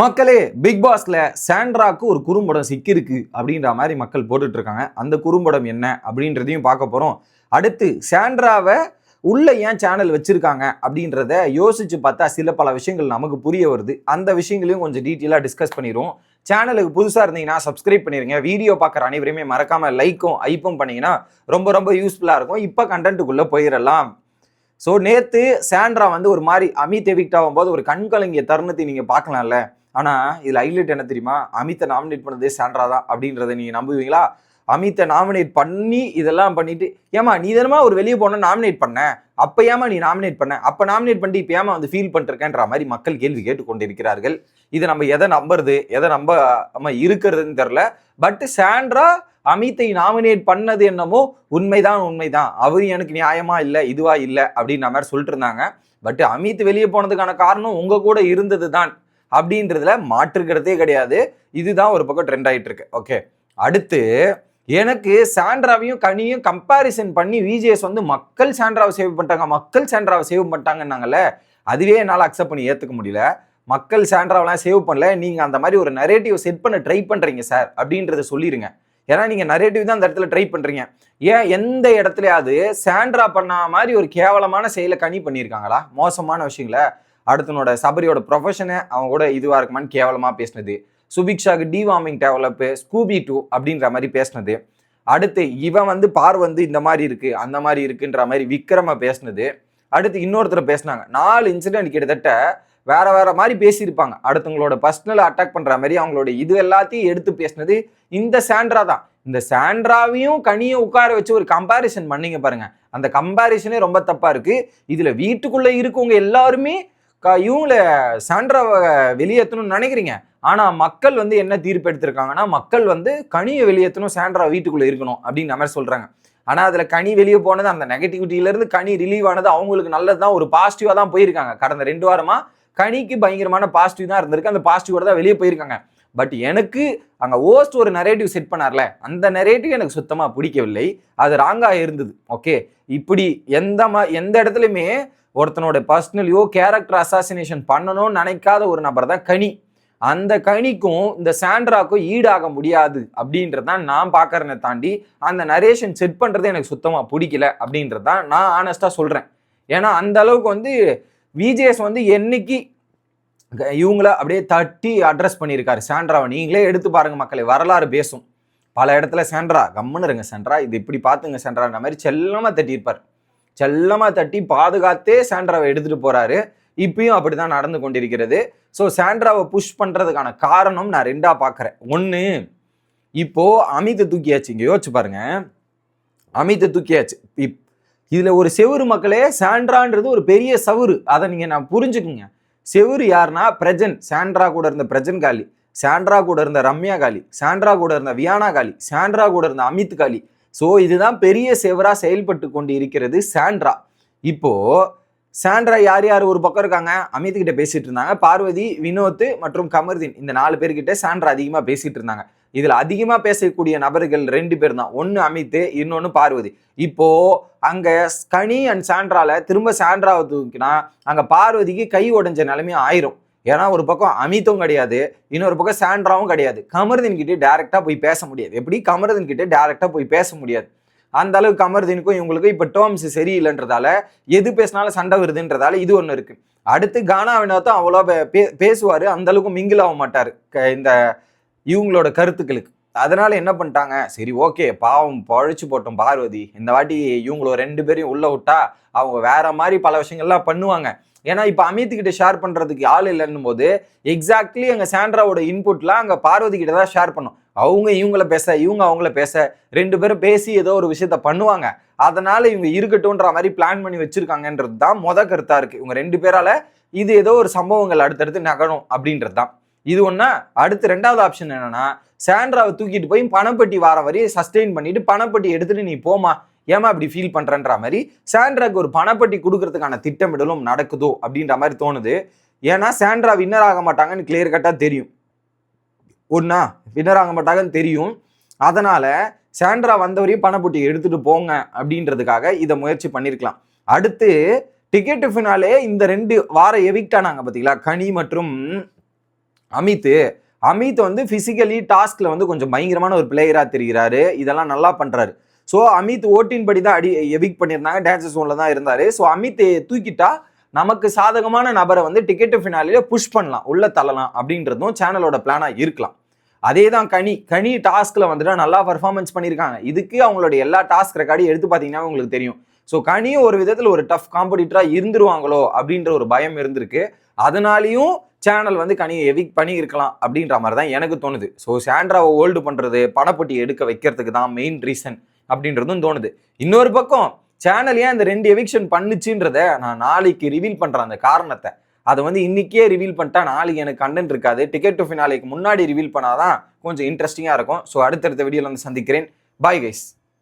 மக்களே பிக் பாஸ்ல சாண்ட்ராக்கு ஒரு குறும்படம் சிக்கிருக்கு அப்படின்ற மாதிரி மக்கள் போட்டுட்டு இருக்காங்க அந்த குறும்படம் என்ன அப்படின்றதையும் பார்க்க போறோம். அடுத்து சாண்ட்ராவை உள்ள ஏன் சேனல் வச்சிருக்காங்க அப்படின்றத யோசிச்சு பார்த்தா சில பல விஷயங்கள் நமக்கு புரிய வருது. அந்த விஷயங்களையும் கொஞ்சம் டீட்டெயிலாக டிஸ்கஸ் பண்ணிடுவோம். சேனலுக்கு புதுசாக இருந்தீங்கன்னா சப்ஸ்கிரைப் பண்ணிருங்க வீடியோ பார்க்குற அனைவருமே மறக்காமல் லைக்கும் ஐப்பும் பண்ணிங்கன்னா ரொம்ப ரொம்ப யூஸ்ஃபுல்லாக இருக்கும். இப்போ கண்டென்ட்டுக்குள்ளே போயிடலாம். ஸோ நேற்று சாண்ட்ரா வந்து ஒரு மாதிரி அமித் எவிக்ட் ஆகும்போது ஒரு கண்கலங்கிய தருணத்தை நீங்கள் பார்க்கலாம்ல. ஆனால் இதில் ஹைலைட் என்ன தெரியுமா? அமித்தை நாமினேட் பண்ணதே சாண்ட்ரா தான் அப்படின்றத நீங்கள் நம்புவீங்களா? அமித்தை நாமினேட் பண்ணி இதெல்லாம் பண்ணிட்டு ஏமா நீ தானமா ஒரு வெளியே போன நாமினேட் பண்ண? அப்போ ஏமா நீ நாமினேட் பண்ண? அப்போ நாமினேட் பண்ணிட்டு இப்போ ஏமா வந்து ஃபீல் பண்ணிருக்கேன்ற மாதிரி மக்கள் கேள்வி கேட்டுக்கொண்டிருக்கிறார்கள். இதை நம்ம எதை நம்புறது? எதை நம்ப நம்ம இருக்கிறதுன்னு தெரில பட் சாண்ட்ரா அமித்தை நாமினேட் பண்ணது என்னமோ உண்மைதான் உண்மைதான். அவரும் எனக்கு நியாயமா இல்லை இதுவா இல்லை அப்படின்ற மாதிரி சொல்லிட்டு இருந்தாங்க. பட் அமித் வெளியே போனதுக்கான காரணம் உங்க கூட இருந்தது தான் அப்படின்றதுல மாற்றுக்கிறதே கிடையாது. இதுதான் ஒரு பக்கம் ட்ரெண்ட் ஆகிட்டு இருக்கு ஓகே அடுத்து எனக்கு சாண்ட்ராவையும் கனியும் கம்பாரிசன் பண்ணி விஜிஎஸ் வந்து மக்கள் சாண்ட்ராவை சேவ் பண்ணிட்டாங்க. மக்கள் சாண்ட்ராவை சேவ் பண்ணிட்டாங்கன்னாங்கல்ல அதுவே என்னால் அக்செப்ட் பண்ணி ஏற்றுக்க முடியல. மக்கள் சாண்ட்ராவெலாம் சேவ் பண்ணல. நீங்கள் அந்த மாதிரி ஒரு நரேட்டிவ் செட் பண்ண ட்ரை பண்ணுறீங்க சார் அப்படின்றத சொல்லிடுங்க ஏன்னா நீங்கள் நரேட்டிவ் தான் அந்த இடத்துல ட்ரை பண்ணுறீங்க ஏன் எந்த இடத்துலையாவது சாண்ட்ரா பண்ண மாதிரி ஒரு கேவலமான செயலை கனி பண்ணியிருக்காங்களா? மோசமான விஷயங்கள. அடுத்தனோட சபரியோட ப்ரொஃபஷனை அவங்க கூட இதுவாக இருக்குமான்னு கேவலமாக பேசினது. சுபிக்ஷாக்கு டிவார்மிங் டெவலப்பு ஸ்கூபி டூ அப்படின்ற மாதிரி பேசினது. அடுத்து இவன் வந்து பார் வந்து இந்த மாதிரி இருக்குது அந்த மாதிரி இருக்குன்ற மாதிரி விக்ரம பேசினது. அடுத்து இன்னொருத்தர் பேசினாங்க. நாலு இன்சிடென்ட் கிட்டத்தட்ட வேற வேற மாதிரி பேசியிருப்பாங்க. அடுத்தவங்களோட பர்சனலை அட்டாக் பண்ணுற மாதிரி அவங்களோட இது எல்லாத்தையும் எடுத்து பேசினது இந்த சாண்ட்ரா தான். இந்த சாண்ட்ராவையும் கனியும் உட்கார வச்சு ஒரு கம்பாரிசன் பண்ணீங்க பாருங்க. அந்த கம்பாரிசனே ரொம்ப தப்பா இருக்கு. இதுல வீட்டுக்குள்ள இருக்கவங்க எல்லாருமே இவங்கள சாண்ட்ராவை வெளியேற்றணும்னு நினைக்கிறீங்க. ஆனால் மக்கள் வந்து என்ன தீர்ப்பு எடுத்திருக்காங்கன்னா மக்கள் வந்து கனியை வெளியேற்றணும் சாண்ட்ரா வீட்டுக்குள்ளே இருக்கணும் அப்படின்ற மாதிரி சொல்கிறாங்க ஆனால் அதில் கனி வெளியே போனது அந்த நெகட்டிவிட்டியில இருந்து கனி ரிலீவ் ஆனது அவங்களுக்கு நல்லது தான் ஒரு பாசிட்டிவாக தான் போயிருக்காங்க. கடந்த ரெண்டு வாரமாக கனிக்கு பயங்கரமான பாசிட்டிவ் தான் இருந்திருக்கு. அந்த பாசிட்டிவோட தான் வெளியே போயிருக்காங்க. பட் எனக்கு அங்கே ஓஸ்ட் ஒரு நரேட்டிவ் செட் பண்ணார்ல. அந்த நரேட்டிவ் எனக்கு சுத்தமாக பிடிக்கவில்லை. அது ராங்காக இருந்தது. ஓகே இப்படி எந்த மா எந்த இடத்துலையுமே ஒருத்தனோட பர்சனலியோ கேரக்டர் அசாசினேஷன் பண்ணணும்னு நினைக்காத ஒரு நபர் தான் கனி. அந்த கனிக்கும் இந்த சாண்ட்ராக்கும் ஈடாக முடியாது அப்படின்றது தான் நான் பார்க்கறேனே தாண்டி அந்த நரேஷன் செட் பண்ணுறது எனக்கு சுத்தமாக பிடிக்கல அப்படின்றது தான் நான் ஆனஸ்ட்டாக சொல்கிறேன் ஏன்னா அந்த அளவுக்கு வந்து விஜேஎஸ் வந்து என்னைக்கு இவங்கள அப்படியே தட்டி அட்ரஸ் பண்ணியிருக்காரு. சாண்ட்ராவை நீங்களே எடுத்து பாருங்கள் மக்களை வரலாறு பேசும். பல இடத்துல சாண்ட்ரா கம்முன்னு இருங்க சாண்ட்ரா இது இப்படி பார்த்துங்க சாண்ட்ரான்ற மாதிரி செல்லமாக தட்டியிருப்பார். செல்லமாக தட்டி பாதுகாத்தே சாண்ட்ராவை எடுத்துகிட்டு போகிறாரு இப்பயும் அப்படிதான் நடந்து கொண்டிருக்கிறது. ஸோ சாண்ட்ராவை புஷ் பண்ணுறதுக்கான காரணம் நான் ரெண்டாக பார்க்குறேன். ஒன்று இப்போது அமித்தை தூக்கியாச்சு. இங்கே யோசிச்சு பாருங்க. அமித்தை தூக்கியாச்சு. இப் இதில் ஒரு செவுரு மக்களே சாண்ட்ரான்றது ஒரு பெரிய சவுரு. அதை நீங்கள் நான் புரிஞ்சுக்குங்க. செவுரு யாருன்னா பிரஜன். சாண்ட்ரா கூட இருந்த பிரஜன் காலி. சாண்ட்ரா கூட இருந்த ரம்யா காலி. சாண்ட்ரா கூட இருந்த வியானா காலி. சாண்ட்ரா கூட இருந்த அமித் காலி. ஸோ இதுதான் பெரிய செவராக செயல்பட்டு கொண்டு இருக்கிறது சாண்ட்ரா. இப்போ சாண்ட்ரா யார் யார் ஒரு பக்கம் இருக்காங்க? அமித் கிட்ட பேசிட்டு இருந்தாங்க. பார்வதி வினோத் மற்றும் கமர்தீன். இந்த நாலு பேர்கிட்ட சாண்ட்ரா அதிகமாக பேசிட்டு இருந்தாங்க. இதில் அதிகமாக பேசக்கூடிய நபர்கள் ரெண்டு பேர் தான். ஒன்று அமித் இன்னொன்று பார்வதி. இப்போ அங்கே கனி அண்ட் சாண்ட்ரால திரும்ப சாண்ட்ராவை தூக்கினா அங்கே பார்வதிக்கு கை உடைஞ்ச நிலைமையும் ஆயிரும். ஏன்னா ஒரு பக்கம் அமித்தும் கிடையாது இன்னொரு பக்கம் சாண்ட்ராவும் கிடையாது. கமர்தீன் கிட்டே டேரெக்டாக போய் பேச முடியாது. எப்படி? கமர்தீன் கிட்டே டேரெக்டாக போய் பேச முடியாது. அந்த அளவுக்கு கமர்தீனுக்கும் இவங்களுக்கும் இப்போ டேர்ம்ஸ் சரியில்லைன்றதால எது பேசினாலும் சண்டை வருதுன்றதால இது ஒன்று இருக்குது அடுத்து கானா வினோத்தும் அவ்வளோ பே- பே- அந்தளவுக்கு அந்த அளவுக்கு மிங்கிள் ஆக மாட்டார். க- இந்த இவங்களோட கருத்துக்களுக்கு. அதனால என்ன பண்ணிட்டாங்க? சரி ஓகே பாவம் பழைச்சு போட்டோம் பார்வதி. இந்த வாட்டி இவங்கள ரெண்டு பேரையும் உள்ள விட்டா அவங்க வேற மாதிரி பல விஷயங்கள்லாம் பண்ணுவாங்க. ஏன்னா இப்போ அமித் கிட்ட ஷேர் பண்றதுக்கு ஆள் இல்லைன்னும் போது எக்ஸாக்ட்லி அங்கே சாண்ட்ராவோட இன்புட்லாம் அங்கே பார்வதி கிட்ட தான் ஷேர் பண்ணும். அவங்க இவங்கள பேச இவங்க அவங்கள பேச ரெண்டு பேரும் பேசி ஏதோ ஒரு விஷயத்த பண்ணுவாங்க. அதனால இவங்க இருக்கட்டும்ன்ற மாதிரி பிளான் பண்ணி வச்சிருக்காங்கன்றது தான் மொத கருத்தா இருக்கு. இவங்க ரெண்டு பேரால இது ஏதோ ஒரு சம்பவங்கள் அடுத்தடுத்து நகரும் அப்படின்றது தான் இது ஒன்றா அடுத்து ரெண்டாவது ஆப்ஷன் என்னன்னா சாண்ட்ராவை தூக்கிட்டு போய் பணப்பட்டி வார வரையும் சஸ்டெயின் பண்ணிட்டு பணப்பட்டி எடுத்துட்டு நீ போமா ஏமா இப்படி ஃபீல் பண்றன்ற மாதிரி சாண்ட்ராக்கு ஒரு பணப்பட்டி கொடுக்கறதுக்கான திட்டமிடலும் நடக்குதோ அப்படின்ற மாதிரி தோணுது. ஏன்னா சாண்ட்ரா வின்னர் ஆக மாட்டாங்கன்னு கிளியர் கட்டா தெரியும். ஒன்னா வின்னர் ஆக மாட்டாங்கன்னு தெரியும். அதனால சாண்ட்ரா வந்தவரையும் பணப்பட்டி எடுத்துட்டு போங்க அப்படின்றதுக்காக இதை முயற்சி பண்ணியிருக்கலாம் அடுத்து டிக்கெட்டு ஃபினாலே இந்த ரெண்டு வார எவிக்டானாங்க பார்த்தீங்களா கனி மற்றும் அமித். அமித் வந்து ஃபிசிக்கலி டாஸ்கில் வந்து கொஞ்சம் பயங்கரமான ஒரு பிளேயராக தெரிகிறாரு. இதெல்லாம் நல்லா பண்ணுறாரு ஸோ அமித் ஓட்டின் படி தான் அடி எவிக் பண்ணியிருந்தாங்க. டான்ஸர் ஜோன்ல தான் இருந்தார். ஸோ அமித் தூக்கிட்டா நமக்கு சாதகமான நபரை வந்து டிக்கெட்டு ஃபினாலில புஷ் பண்ணலாம். உள்ள தள்ளலாம் அப்படின்றதும் சேனலோட பிளானாக இருக்கலாம். அதே தான் கனி. கனி டாஸ்கில் வந்துட்டு நல்லா பர்ஃபார்மன்ஸ் பண்ணியிருக்காங்க. இதுக்கு அவங்களோட எல்லா டாஸ்க் ரெக்கார்டையும் எடுத்து பார்த்தீங்கன்னா உங்களுக்கு தெரியும். ஸோ கனியும் ஒரு விதத்தில் ஒரு டஃப் காம்படிட்டராக இருந்துருவாங்களோ அப்படின்ற ஒரு பயம் இருந்திருக்கு. அதனாலையும் சேனல் வந்து கனி எவிக் பண்ணி இருக்கலாம் அப்படின்ற மாதிரி தான் எனக்கு தோணுது. ஸோ சாண்ட்ராவை ஹோல்டு பண்ணுறது பணப்பட்டி எடுக்க வைக்கிறதுக்கு தான் மெயின் ரீசன் அப்படின்றதும் தோணுது. இன்னொரு பக்கம் சேனல் ஏன் இந்த ரெண்டு எவிக்ஷன் பண்ணுச்சுன்றத நான் நாளைக்கு ரிவீல் பண்ணுறேன் அந்த காரணத்தை. அதை வந்து இன்னைக்கே ரிவீல் பண்ணிட்டா நாளைக்கு எனக்கு கண்டென்ட் இருக்காது. டிக்கெட் டு ஃபினாலேக்கு முன்னாடி ரிவீல் பண்ணாதான் கொஞ்சம் இன்ட்ரெஸ்டிங்காக இருக்கும். ஸோ அடுத்தடுத்த வீடியோவில் வந்து சந்திக்கிறேன். Bye guys